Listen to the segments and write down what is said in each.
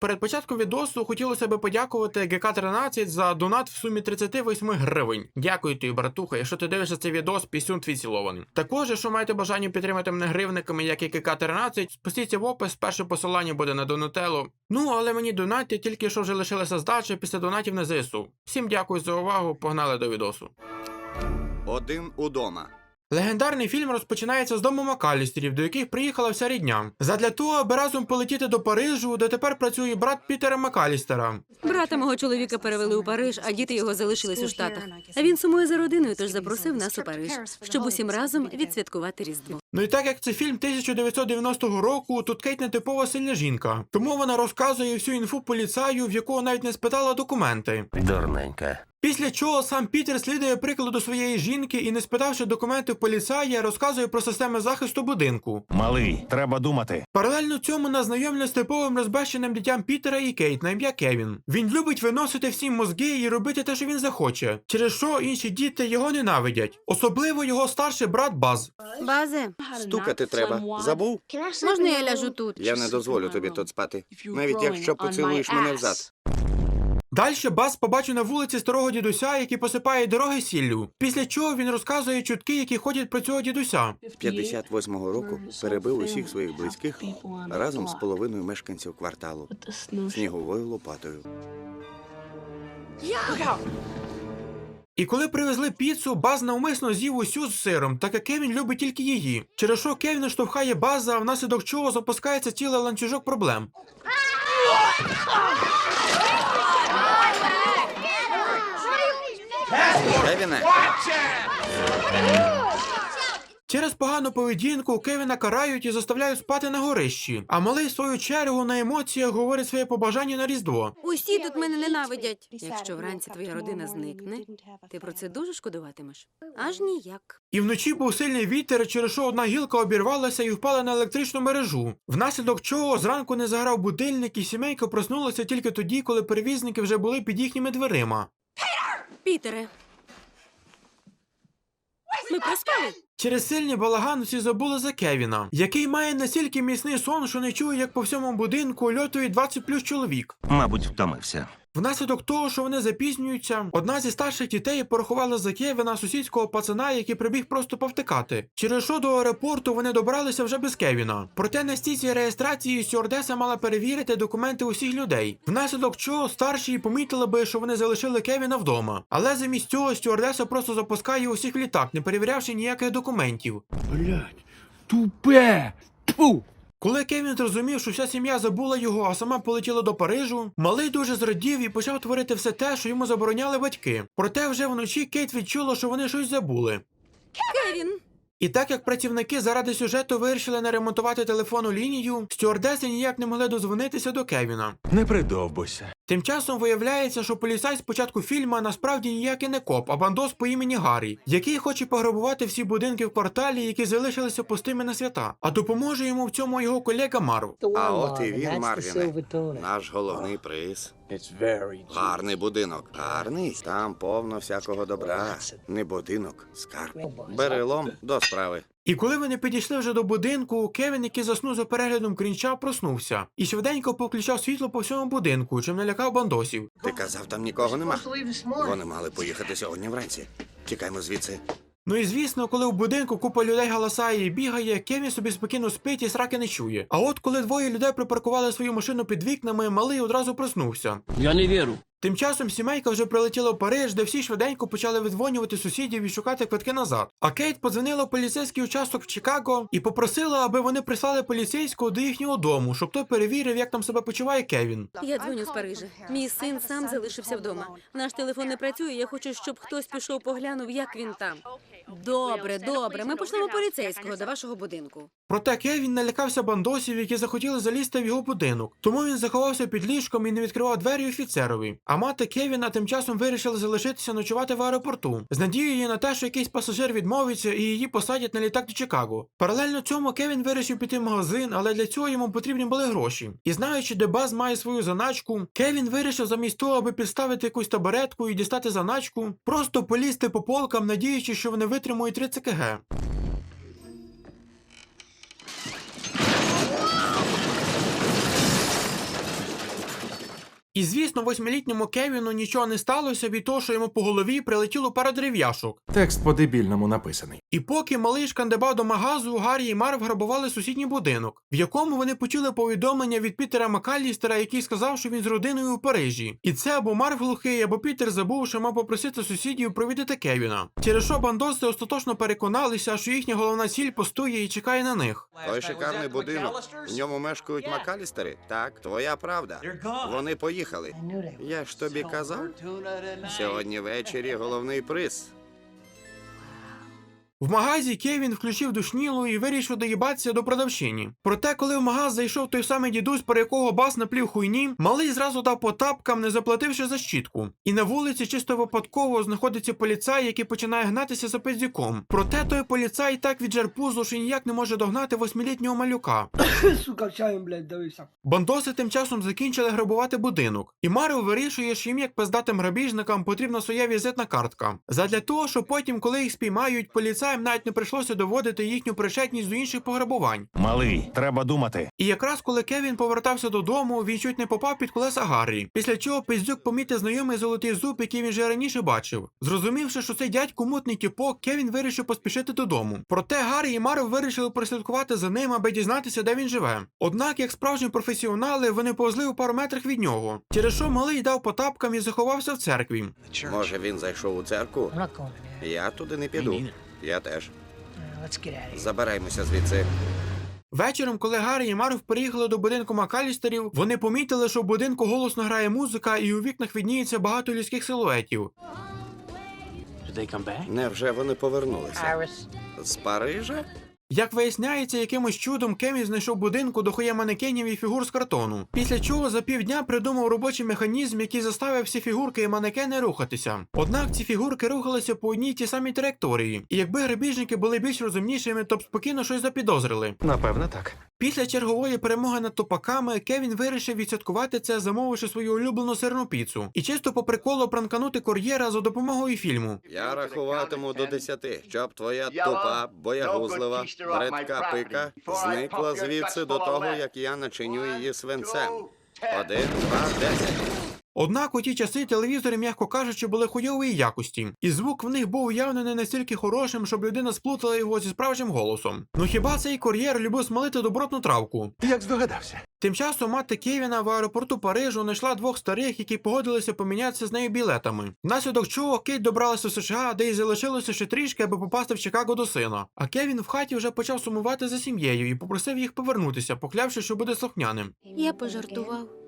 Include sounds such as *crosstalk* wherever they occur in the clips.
Перед початком відосу хотілося би подякувати ГК-13 за донат в сумі 38 гривень. Дякую тобі, братуха. Якщо ти дивишся цей відос, пісюн твій цілований. Також, якщо маєте бажання підтримати мене гривниками, як і ГК-13, спустіться в опис, перше посилання буде на Донателло. Ну, але мені донатьте тільки що вже лишилася здача після донатів на ЗСУ. Всім дякую за увагу, погнали до відосу. Один удома. Легендарний фільм розпочинається з дому Макалістерів, до яких приїхала вся рідня. Задля того, аби разом полетіти до Парижу, де тепер працює брат Пітера Макалістера. Брата мого чоловіка перевели у Париж, а діти його залишились у Штатах. А він сумує за родиною, тож запросив нас у Париж, щоб усім разом відсвяткувати Різдво. Ну і так як це фільм 1990 року, тут Кейт не типова сильна жінка. Тому вона розказує всю інфу поліцаю, в якого навіть не спитала документи. Дурненька. Після чого сам Пітер слідує прикладу своєї жінки і, не спитавши документи поліцая, розказує про системи захисту будинку. Малий, треба думати. Паралельно цьому нас знайомлять з типовим розбещеним дитям Пітера і Кейт на ім'я Кевін. Він любить виносити всі мозги і робити те, що він захоче, через що інші діти його ненавидять. Особливо його старший брат Баз. Базе, Стукати треба. Забув? можна я ляжу тут? Я не дозволю тобі тут спати. Навіть якщо поцілуєш мене взад. Далі Баз побачив на вулиці старого дідуся, який посипає дороги сіллю. Після чого він розказує чутки, які ходять про цього дідуся. 58-го року перебив усіх своїх близьких разом з половиною мешканців кварталу сніговою лопатою. І коли привезли піцу, Баз навмисно з'їв усю з сиром, так як Кевін любить тільки її. Через що Кевін штовхає База, внаслідок чого запускається цілий ланцюжок проблем. Кевіне, Через погану поведінку Кевіна карають і заставляють спати на горищі. А малий в свою чергу на емоціях говорить своє побажання на Різдво. Усі тут мене ненавидять. Якщо вранці твоя родина зникне, ти про це дуже шкодуватимеш? Аж ніяк. І вночі був сильний вітер, через що одна гілка обірвалася і впала на електричну мережу. Внаслідок чого зранку не заграв будильник, і сімейка проснулася тільки тоді, коли перевізники вже були під їхніми дверима. Пітере. Ми проспали. Через сильний балаган всі забули за Кевіна, який має настільки міцний сон, що не чує, як по всьому будинку льотує 20 плюс чоловік. Мабуть, втомився. Внаслідок того, що вони запізнюються, одна зі старших дітей порахувала за Кевіна сусідського пацана, який прибіг просто повтикати. Через що до аеропорту вони добралися вже без Кевіна. Проте на стійці реєстрації стюардеса мала перевірити документи усіх людей. Внаслідок чого старші помітили би, що вони залишили Кевіна вдома. Але замість цього стюардеса просто запускає усіх літак, не перевірявши ніяких документів. Блять, тупе! Тьфу! Коли Кевін зрозумів, що вся сім'я забула його, а сама полетіла до Парижу, малий дуже зрадів і почав творити все те, що йому забороняли батьки. Проте вже вночі Кейт відчула, що вони щось забули. Кевін. І так як працівники заради сюжету вирішили не ремонтувати телефонну лінію, стюардеси ніяк не могли дозвонитися до Кевіна. Не придовбуйся. Тим часом виявляється, що поліцай з початку фільму насправді ніякий не коп, а бандос по імені Гаррі, який хоче пограбувати всі будинки в кварталі, які залишилися пустими на свята. А допоможе йому в цьому його колега Мару. а от і він, Марвіне. Наш головний приз. Гарний будинок. Гарний. Там повно всякого добра. Не будинок, скарб. Бери лом до справи. І коли вони підійшли вже до будинку, Кевін, який заснув за переглядом крінча, проснувся і швиденько повключав світло по всьому будинку, чим налякав бандосів. Ти казав, там нікого нема. Вони мали поїхати сьогодні вранці. Тікаймо звідси. Ну і звісно, коли в будинку купа людей галасає і бігає, Кевін собі спокійно спить і сраки не чує. А от коли двоє людей припаркували свою машину під вікнами, малий одразу проснувся. Я не вірю. Тим часом сімейка вже прилетіла в Париж, де всі швиденько почали видзвонювати сусідів і шукати квитки назад. А Кейт подзвонила в поліцейський участок в Чикаго і попросила, аби вони прислали поліцейського до їхнього дому, щоб той перевірив, як там себе почуває Кевін. Я дзвоню з Парижа. Мій син сам залишився вдома. Наш телефон не працює. Я хочу, щоб хтось пішов поглянув, як він там. Добре, добре. Ми пошлемо поліцейського до вашого будинку. Проте Кевін налякався бандосів, які захотіли залізти в його будинок. Тому він заховався під ліжком і не відкривав двері офіцерові. А мати Кевіна тим часом вирішила залишитися ночувати в аеропорту з надією на те, що якийсь пасажир відмовиться і її посадять на літак до Чикаго. Паралельно цьому Кевін вирішив піти в магазин, але для цього йому потрібні були гроші. І знаючи, де Баз має свою заначку, Кевін вирішив замість того, аби підставити якусь табуретку і дістати заначку, просто полізти по полкам, надіючи, що вони витримують 30 кг. І звісно, восьмилітньому Кевіну нічого не сталося від того, що йому по голові прилетіло пара дерев'яшок. Текст по-дебільному написаний. І поки малий шкандибав до магазу, Гаррі і Марв грабували сусідній будинок, в якому вони почули повідомлення від Пітера Макалістера, який сказав, що він з родиною у Парижі. І це або Марв глухий, або Пітер забув, що мав попросити сусідів провідати Кевіна. Через що бандоси остаточно переконалися, що їхня головна ціль постує і чекає на них. Той шикарний будинок. В ньому мешкають Макалістери. Так, твоя правда. Вони поїхали. Я ж тобі казав. Сьогодні ввечері головний приз. В магазі Кевін включив душнілу і вирішив доїбатися до продавчині. Проте, коли в магаз зайшов той самий дідусь, про якого бас наплів хуйні, малий зразу дав по тапкам, не заплативши за щітку. І на вулиці чисто випадково знаходиться поліцай, який починає гнатися за пиздюком. Проте той поліцай так віджер пузо, що ніяк не може догнати восьмилітнього малюка. *coughs* Сука, чаєм, блядь, дивився. Бандоси тим часом закінчили грабувати будинок, і Марио вирішує, що їм як пиздатим грабіжникам потрібна своя візитна картка. Задля того, що потім, коли їх спіймають, поліцаям навіть не прийшлося доводити їхню причетність до інших пограбувань. Малий, треба думати. І якраз коли Кевін повертався додому, він чуть не попав під колеса Гаррі. Після чого пиздюк помітив знайомий золотий зуб, який він вже раніше бачив. Зрозумівши, що цей дядько мутний тіпок, Кевін вирішив поспішити додому. Проте Гаррі і Марв вирішили прослідкувати за ним, аби дізнатися, де він живе. Однак, як справжні професіонали, вони повзли у пару метрах від нього. Через що малий дав по тапкам і заховався в церкві. Може, він зайшов у церкву? Я туди не піду. Я теж. Here. Забираймося звідси. Вечором, коли Гаррі і Марв приїхали до будинку Макалістерів, вони помітили, що в будинку голосно грає музика, і у вікнах відніється багато людських силуетів. Невже вони повернулися? З Парижа? Як виясняється, якимось чудом Кемі знайшов будинку дохуя манекенів і фігур з картону. Після чого за півдня придумав робочий механізм, який заставив всі фігурки і манекени рухатися. Однак ці фігурки рухалися по одній тій самій траєкторії, і якби грабіжники були більш розумнішими, то б спокійно щось запідозрили. Напевне, так. Після чергової перемоги над тупаками Кевін вирішив відсвяткувати це, замовивши свою улюблену сирну піцу, і чисто по приколу пранканути кур'єра за допомогою фільму. Я рахуватиму до десяти, щоб твоя тупа, боягузлива, бредка пика зникла звідси до того, як я начиню її свинцем. Один, два, десять. Однак у ті часи телевізори, м'яко кажучи, були хуйової якості, і звук в них був явно не настільки хорошим, щоб людина сплутала його зі справжнім голосом. Ну хіба цей кур'єр любив смалити добротну травку? Як здогадався. Тим часом мати Кевіна в аеропорту Парижу знайшла двох старих, які погодилися помінятися з нею білетами. Внаслідок чого Кейт добралася в США, де й залишилося ще трішки, аби попасти в Чикаго до сина. А Кевін в хаті вже почав сумувати за сім'єю і попросив їх повернутися, поклявши, що буде слухняним. Я пожартував.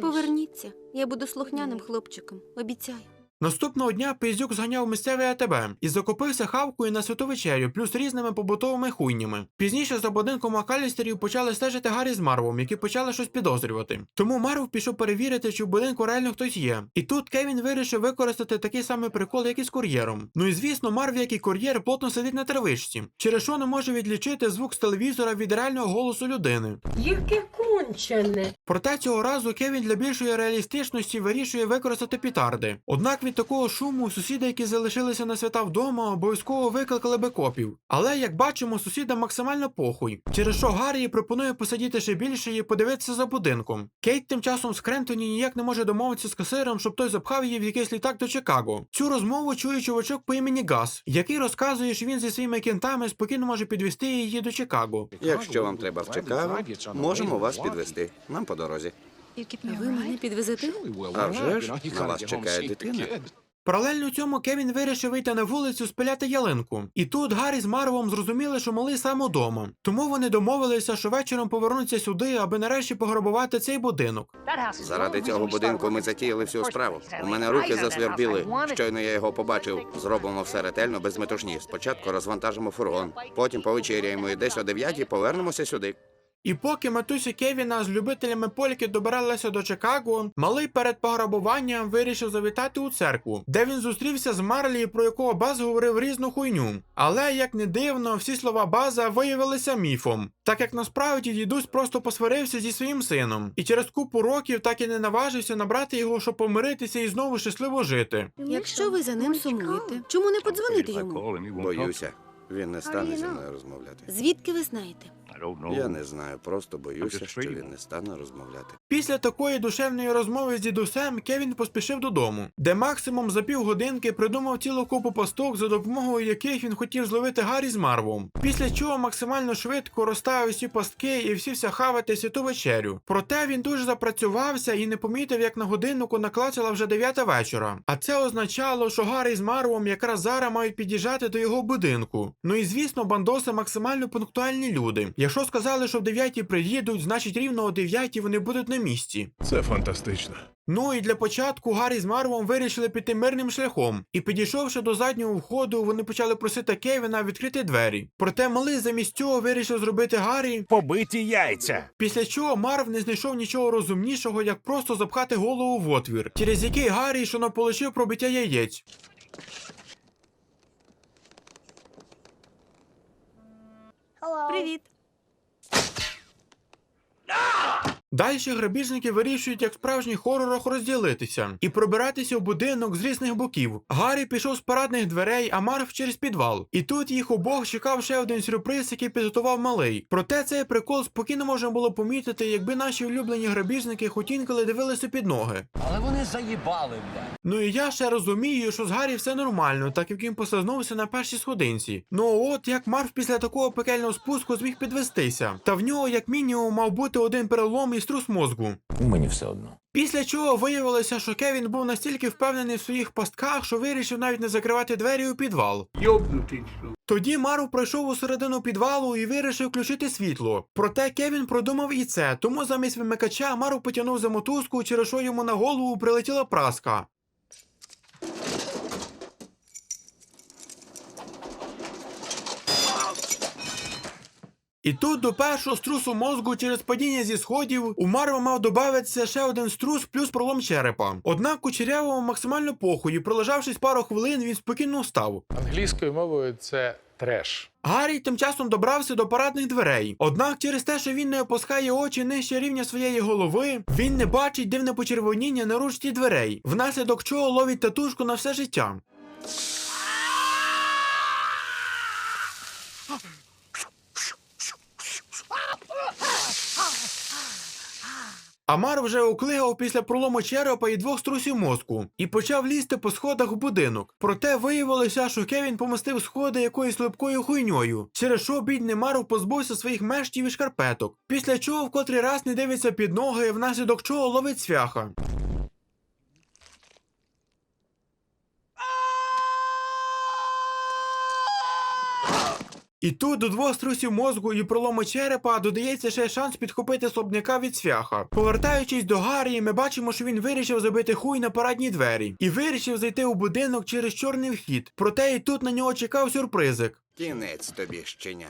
Поверніться. Я буду слухняним хлопчиком. Обіцяю. Наступного дня Пиздюк зганяв місцеве АТБ і закупився хавкою на святу вечерю, плюс різними побутовими хуйнями. Пізніше за будинком Макалістерів почали стежити Гаррі з Марвом, які почали щось підозрювати. Тому Марв пішов перевірити, чи в будинку реально хтось є. І тут Кевін вирішив використати такий самий прикол, як і з кур'єром. Ну і звісно, Марв, як і кур'єр, плотно сидить на травичці, через що не може відлічити звук з телевізора від реального голосу людини. Яке кончене. Проте цього разу Кевін для більшої реалістичності вирішує використати пітарди. Однак від такого шуму сусіди, які залишилися на свята вдома, обов'язково викликали би копів. Але як бачимо, сусідам максимально похуй. Через що Гаррі пропонує посидіти ще більше і подивитися за будинком. Кейт тим часом з Крентоні ніяк не може домовитися з касиром, щоб той запхав її в якийсь літак до Чикаго. Цю розмову чує чувачок по імені Гас, який розказує, що він зі своїми кінтами спокійно може підвести її до Чикаго. Якщо вам треба в Чикаго, можемо вас підвести. Нам по дорозі. Ви мене підвезете? А вже ж на вас чекає дитина. Паралельно цьому Кевін вирішив вийти на вулицю спиляти ялинку. І тут Гаррі з Марвом зрозуміли, що малий сам удома. Тому вони домовилися, що вечором повернуться сюди, аби нарешті пограбувати цей будинок. Заради цього будинку ми затіяли всю справу. У мене руки засвербіли. Щойно я його побачив. Зробимо все ретельно, без метушні. Спочатку розвантажимо фургон, потім повечеряємо і десь о дев'ятій повернемося сюди. І поки матусі Кевіна з любителями польки добиралися до Чикаго, малий перед пограбуванням вирішив завітати у церкву, де він зустрівся з Марлі, про якого Баз говорив різну хуйню. Але як не дивно, всі слова База виявилися міфом, так як насправді дідусь просто посварився зі своїм сином, і через купу років так і не наважився набрати його, щоб помиритися і знову щасливо жити. Якщо ви за ним сумуєте, чому не подзвонити йому? Боюся, він не стане зі мною розмовляти. Звідки ви знаєте? Я не знаю, просто боюся, що він не стане розмовляти. Після такої душевної розмови з дідусем Кевін поспішив додому, де максимум за півгодинки придумав цілу купу пасток, за допомогою яких він хотів зловити Гаррі з Марвом. Після чого максимально швидко розставив всі пастки і всівся хавати святу вечерю. Проте він дуже запрацювався і не помітив, як на годиннику наклацала вже дев'ята вечора. А це означало, що Гаррі з Марвом якраз зараз мають під'їжджати до його будинку. Ну і звісно, бандоси максимально пунктуальні люди. Якщо сказали, що в дев'ятій приїдуть, значить рівно о дев'ятій вони будуть на місці. Це фантастично. Ну і для початку Гаррі з Марвом вирішили піти мирним шляхом, і підійшовши до заднього входу, вони почали просити Кевіна відкрити двері. Проте малий замість цього вирішив зробити Гаррі, Побиті яйця. після чого Марв не знайшов нічого розумнішого, як просто запхати голову в отвір, через який Гаррі що наполучив пробиття яєць. Привіт. Ah! Дальше грабіжники вирішують, як в справжніх хорорах розділитися і пробиратися в будинок з різних боків. Гаррі пішов з парадних дверей, а Марв через підвал. І тут їх обох чекав ще один сюрприз, який підготував малий. Проте цей прикол спокійно можна було помітити, якби наші улюблені грабіжники хоч інколи дивилися під ноги. Але вони заїбали, бля. Ну і я ще розумію, що з Гаррі все нормально, так як він послизнувся на першій сходинці. Ну от як Марв після такого пекельного спуску зміг підвестися. Та в нього, як мінімум, мав бути один перелом і струс мозку. Мені все одно. Після чого виявилося, що Кевін був настільки впевнений в своїх пастках, що вирішив навіть не закривати двері у підвал. Йобнутий. Тоді Мару пройшов у середину підвалу і вирішив включити світло. Проте Кевін продумав і це, тому замість вимикача Мару потягнув за мотузку, через що йому на голову прилетіла праска. І тут до першого струсу мозку через падіння зі сходів у Марва мав додатися ще один струс плюс пролом черепа. Однак кучерявому максимально похуй, пролежавшись пару хвилин, він спокійно встав. Англійською мовою це треш. Гаррі тим часом добрався до парадних дверей. Однак через те, що він не опускає очі нижче рівня своєї голови, він не бачить дивне почервоніння на ручці дверей, внаслідок чого ловить татушку на все життя. Амар вже уклигав після пролому черепа і двох струсів мозку і почав лізти по сходах в будинок. Проте виявилося, що Кевін помостив сходи якоюсь липкою хуйньою, через що бідний мару позбувся своїх мештів і шкарпеток. Після чого в котрий раз не дивиться під ноги, внаслідок чого ловить свяха. І тут до двох струсів мозку і пролому черепа додається ще шанс підхопити слабняка від свяха. Повертаючись до Гаррі, ми бачимо, що він вирішив забити хуй на парадні двері і вирішив зайти у будинок через чорний вхід. Проте і тут на нього чекав сюрпризик. Кінець тобі щеня.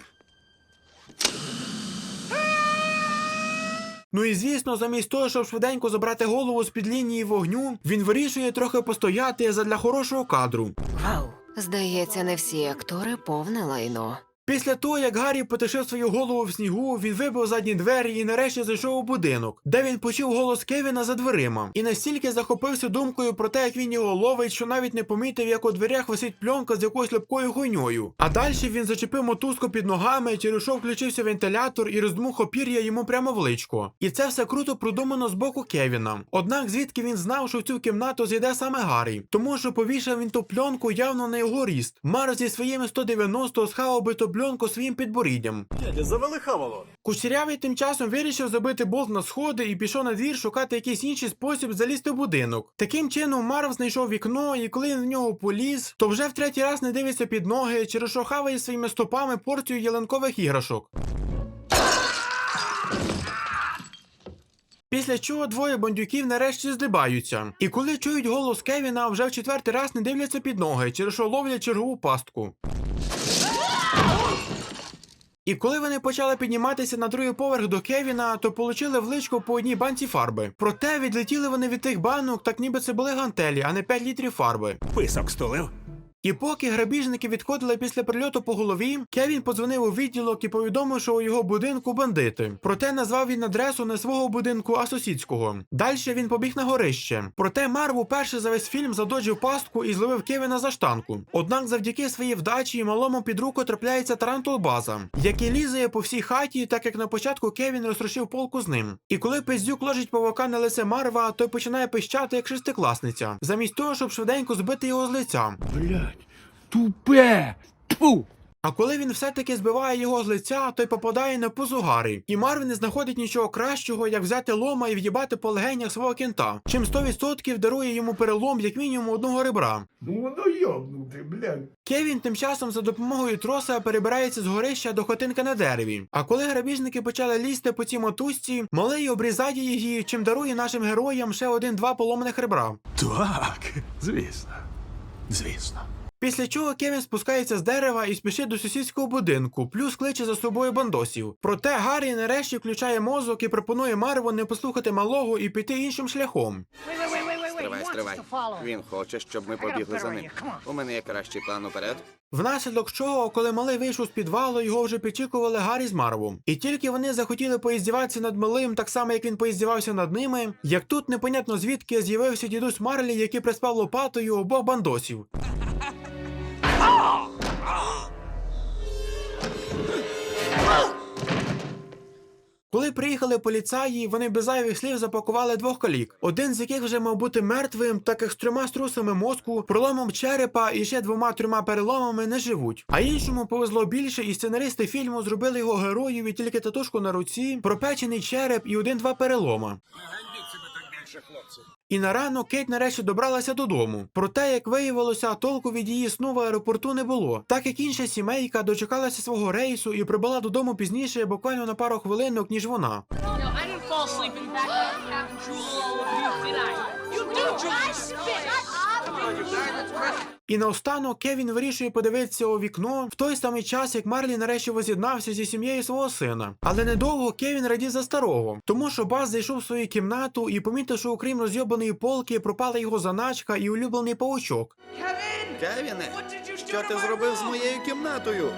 Ну і звісно, замість того, щоб швиденько забрати голову з під лінії вогню, він вирішує трохи постояти задля хорошого кадру. Вау, Здається, не всі актори повне лайно. Після того, як Гаррі потишив свою голову в снігу, він вибив задні двері і нарешті зайшов у будинок, де він почув голос Кевіна за дверима. І настільки захопився думкою про те, як він його ловить, що навіть не помітив, як у дверях висить пленка з якоюсь липкою хуйньою. А далі він зачепив мотузку під ногами, через що включився вентилятор і роздмух опір'я йому прямо в личко. І це все круто продумано з боку Кевіна. Однак звідки він знав, що в цю кімнату зайде саме Гаррі, тому що повішав він ту пленку явно на його ріст. Мар зі своїми 190 схавав би ту пленку своїм підборіддям. Кучерявий тим часом вирішив забити болт на сходи і пішов на двір шукати якийсь інший спосіб залізти в будинок. Таким чином Марв знайшов вікно, і коли він в нього поліз, то вже в третій раз не дивиться під ноги, через що хаває своїми стопами порцію ялинкових іграшок. Після чого двоє бандюків нарешті здибаються. І коли чують голос Кевіна, вже в четвертий раз не дивляться під ноги, через що ловлять чергову пастку. І коли вони почали підніматися на другий поверх до Кевіна, то получили в по одній банці фарби. Проте відлетіли вони від тих банок, так ніби це були гантелі, а не 5 літрів фарби. Писок стулив. І поки грабіжники відходили після прильоту по голові, Кевін подзвонив у відділок і повідомив, що у його будинку бандити. Проте назвав він адресу не свого будинку, а сусідського. Далі він побіг на горище. Проте Марв уперше за весь фільм задоджив пастку і зловив Кевіна за штанку. Однак завдяки своїй вдачі малому під руку трапляється тарантул база, який лізає по всій хаті, так як на початку Кевін розтрощив полку з ним. І коли пиздюк ложить павука на лице Марва, той починає пищати як шестикласниця, замість того, щоб швиденько збити його з лиця. Блядь, тупе! Тьфу! А коли він все-таки збиває його з лиця, той попадає на позу Гаррі. І Марвін не знаходить нічого кращого, як взяти лома і в'їбати по легенях свого кінта, чим 100% дарує йому перелом як мінімум одного ребра. Ну воно йобнути, блядь. Кевін тим часом за допомогою троса перебирається з горища до хотинки на дереві. А коли грабіжники почали лізти по цій мотузці, малий обрізає її, чим дарує нашим героям ще один-два поломаних ребра. Так, звісно. Звісно. Після чого Кевін спускається з дерева і спішить до сусідського будинку, плюс кличе за собою бандосів. Проте Гаррі нарешті включає мозок і пропонує Марву не послухати малого і піти іншим шляхом. Стривай, стривай. Він хоче, щоб ми побігли за ним. У мене є кращий план уперед. Внаслідок чого, коли малий вийшов з підвалу, його вже підчікували Гаррі з Марвом. І тільки вони захотіли поїздіватися над малим, так само як він поїздівався над ними, як тут непонятно звідки з'явився дідусь Марлі, який приспав лопатою обох бандосів. Коли приїхали поліцаї, вони без зайвих слів запакували двох калік, один з яких вже мав бути мертвим, так як з трьома струсами мозку, проломом черепа і ще двома трьома переломами не живуть. А іншому повезло більше, і сценаристи фільму зробили його героєві тільки татушку на руці, пропечений череп і один-два перелома. І на ранок Кейт нарешті добралася додому. Проте, як виявилося, толку від її сну в аеропорту не було, так як інша сімейка дочекалася свого рейсу і прибула додому пізніше, буквально на пару хвилинок, ніж вона. І наостанок Кевін вирішує подивитися у вікно в той самий час, як Марлі нарешті воз'єднався зі сім'єю свого сина. Але недовго Кевін радів за старого, тому що Бас зайшов в свою кімнату і помітив, що окрім розйобаної полки пропала його заначка і улюблений паучок. Кевіне, що ти зробив з моєю кімнатою?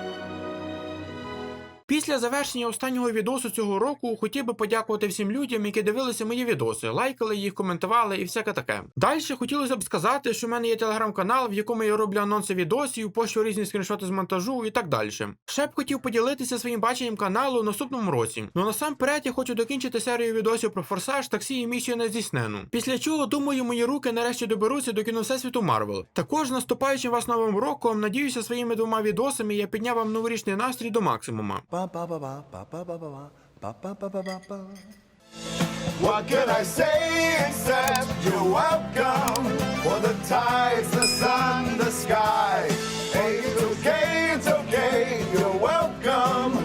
Після завершення останнього відосу цього року хотів би подякувати всім людям, які дивилися мої відоси, лайкали їх, коментували і всяке таке. Далі хотілося б сказати, що в мене є телеграм-канал, в якому я роблю анонси відосів, пощу різні скріншоти з монтажу і так далі. Ще б хотів поділитися своїм баченням каналу в наступному році. Ну насамперед я хочу докінчити серію відосів про форсаж, таксі і місію нездійснену. Після чого, думаю, мої руки нарешті доберуться до кіно Всесвіту Марвел. Також наступаючим вас новим роком, надіюся, своїми двома відосами я підняв вам новорічний настрій до максимума. What can I say except you're welcome for the tides, the sun, the sky.